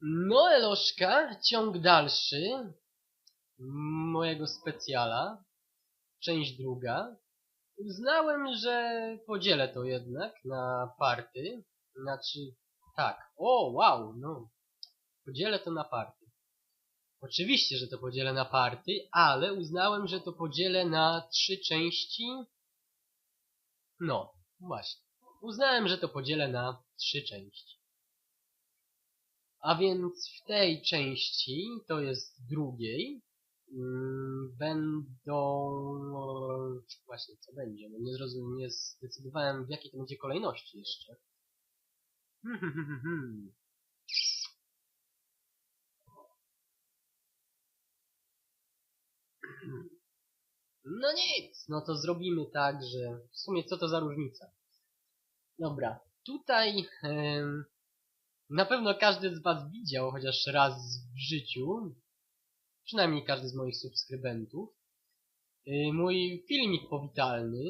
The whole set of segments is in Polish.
No Eloszka, ciąg dalszy mojego specjala, część druga. Uznałem, że podzielę to jednak na party, znaczy tak, o wow, no, podzielę to na party. Oczywiście, że to podzielę na party, ale uznałem, że to podzielę na trzy części. No, właśnie. Uznałem, że to podzielę na trzy części. A więc w tej części, to jest drugiej, mm, będą... Właśnie, co będzie? No nie zrozumiem, nie zdecydowałem w jakiej to będzie kolejności jeszcze. No nic, no to zrobimy tak, że w sumie co to za różnica? Dobra, tutaj em, na pewno każdy z was widział chociaż raz w życiu, przynajmniej każdy z moich subskrybentów, y, mój filmik powitalny.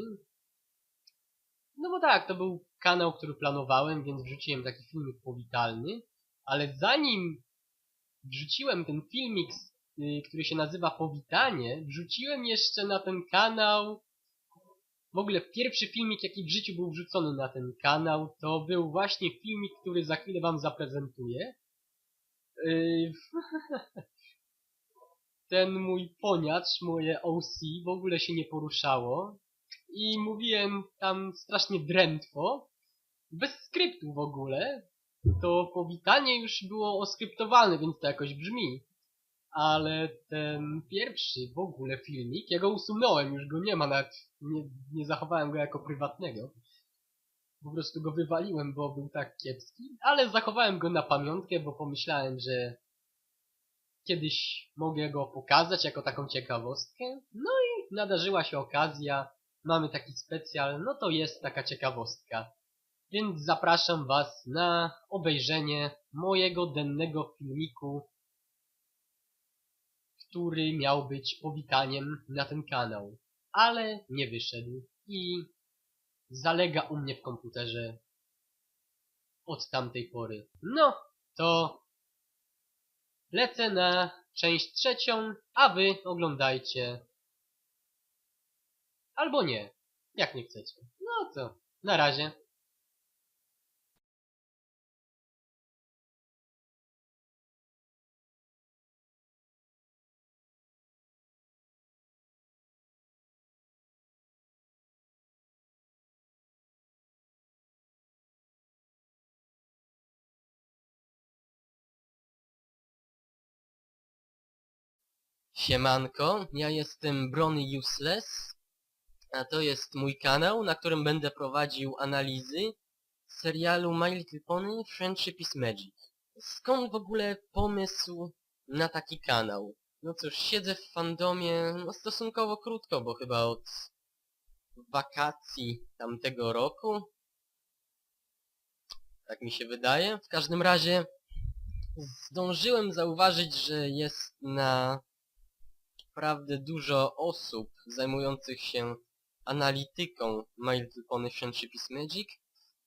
No bo tak, to był kanał, który planowałem, więc wrzuciłem taki filmik powitalny, ale zanim wrzuciłem ten filmik, y, który się nazywa Powitanie, wrzuciłem jeszcze na ten kanał w ogóle pierwszy filmik, jaki w życiu był wrzucony na ten kanał, to był właśnie filmik, który za chwilę wam zaprezentuję. Yy, Ten mój poniacz, moje OC w ogóle się nie poruszało i mówiłem tam strasznie drętwo, bez skryptu w ogóle. To powitanie już było oskryptowane, więc to jakoś brzmi. Ale ten pierwszy w ogóle filmik, ja go usunąłem, już go nie ma, nawet nie, nie zachowałem go jako prywatnego. Po prostu go wywaliłem, bo był tak kiepski, ale zachowałem go na pamiątkę, bo pomyślałem, że kiedyś mogę go pokazać jako taką ciekawostkę. No i nadarzyła się okazja, mamy taki specjal, no to jest taka ciekawostka. Więc zapraszam Was na obejrzenie mojego dennego filmiku który miał być powitaniem na ten kanał, ale nie wyszedł i zalega u mnie w komputerze od tamtej pory. No, to lecę na część trzecią, a wy oglądajcie. Albo nie, jak nie chcecie. No to, na razie. Siemanko, ja jestem Brony Useless, a to jest mój kanał, na którym będę prowadził analizy serialu My Little Pony Friendship is Magic. Skąd w ogóle pomysł na taki kanał? No cóż, siedzę w fandomie no stosunkowo krótko, bo chyba od wakacji tamtego roku. Tak mi się wydaje. W każdym razie zdążyłem zauważyć, że jest na naprawdę dużo osób zajmujących się analityką My Little Pony Friendship is Magic,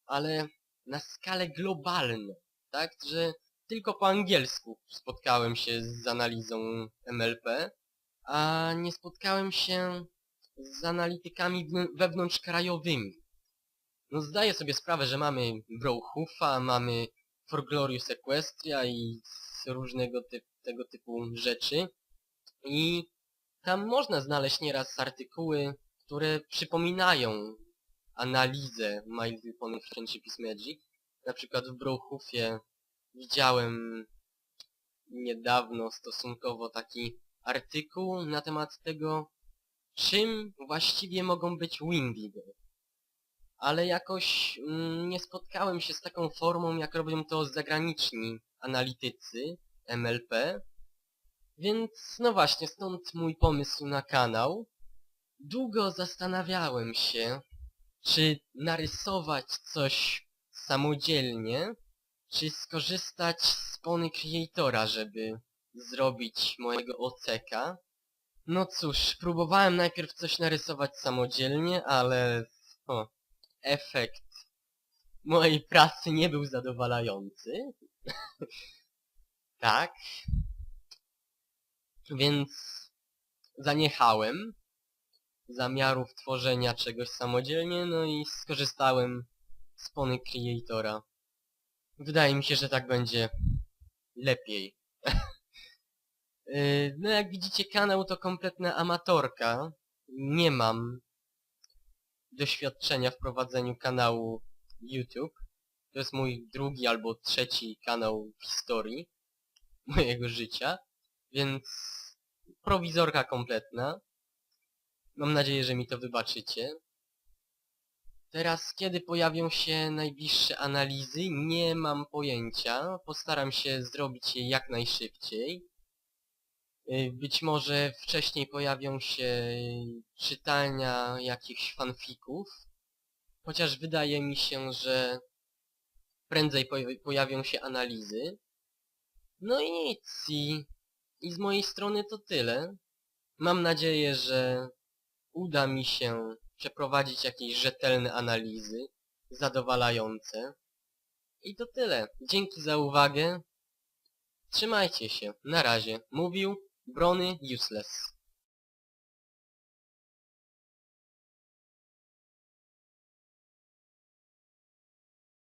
ale na skalę globalną, tak, że tylko po angielsku spotkałem się z analizą MLP, a nie spotkałem się z analitykami wewn- wewnątrzkrajowymi. No zdaję sobie sprawę, że mamy Brawhoofa, mamy For Equestria i różnego typ, tego typu rzeczy. I tam można znaleźć nieraz artykuły, które przypominają analizę My Little Pony Friendship Magic. Na przykład w Brawhoofie widziałem niedawno stosunkowo taki artykuł na temat tego, czym właściwie mogą być Windigo. Ale jakoś mm, nie spotkałem się z taką formą, jak robią to zagraniczni analitycy MLP, więc no właśnie, stąd mój pomysł na kanał. Długo zastanawiałem się, czy narysować coś samodzielnie, czy skorzystać z Pony Creatora, żeby zrobić mojego oceka. No cóż, próbowałem najpierw coś narysować samodzielnie, ale o, efekt mojej pracy nie był zadowalający. Tak. Więc zaniechałem zamiarów tworzenia czegoś samodzielnie, no i skorzystałem z Pony Creatora. Wydaje mi się, że tak będzie lepiej. Yy, no jak widzicie kanał to kompletna amatorka. Nie mam doświadczenia w prowadzeniu kanału YouTube. To jest mój drugi albo trzeci kanał w historii mojego życia, więc prowizorka kompletna. Mam nadzieję, że mi to wybaczycie. Teraz, kiedy pojawią się najbliższe analizy, nie mam pojęcia. Postaram się zrobić je jak najszybciej. Y, Być może wcześniej pojawią się czytania jakichś fanfików. Chociaż wydaje mi się, że prędzej pojawi- pojawią się analizy. No i nic. I, I z mojej strony to tyle. Mam nadzieję, że uda mi się przeprowadzić jakieś rzetelne analizy, zadowalające. I to tyle. Dzięki za uwagę. Trzymajcie się. Na razie. Mówił Brony Useless.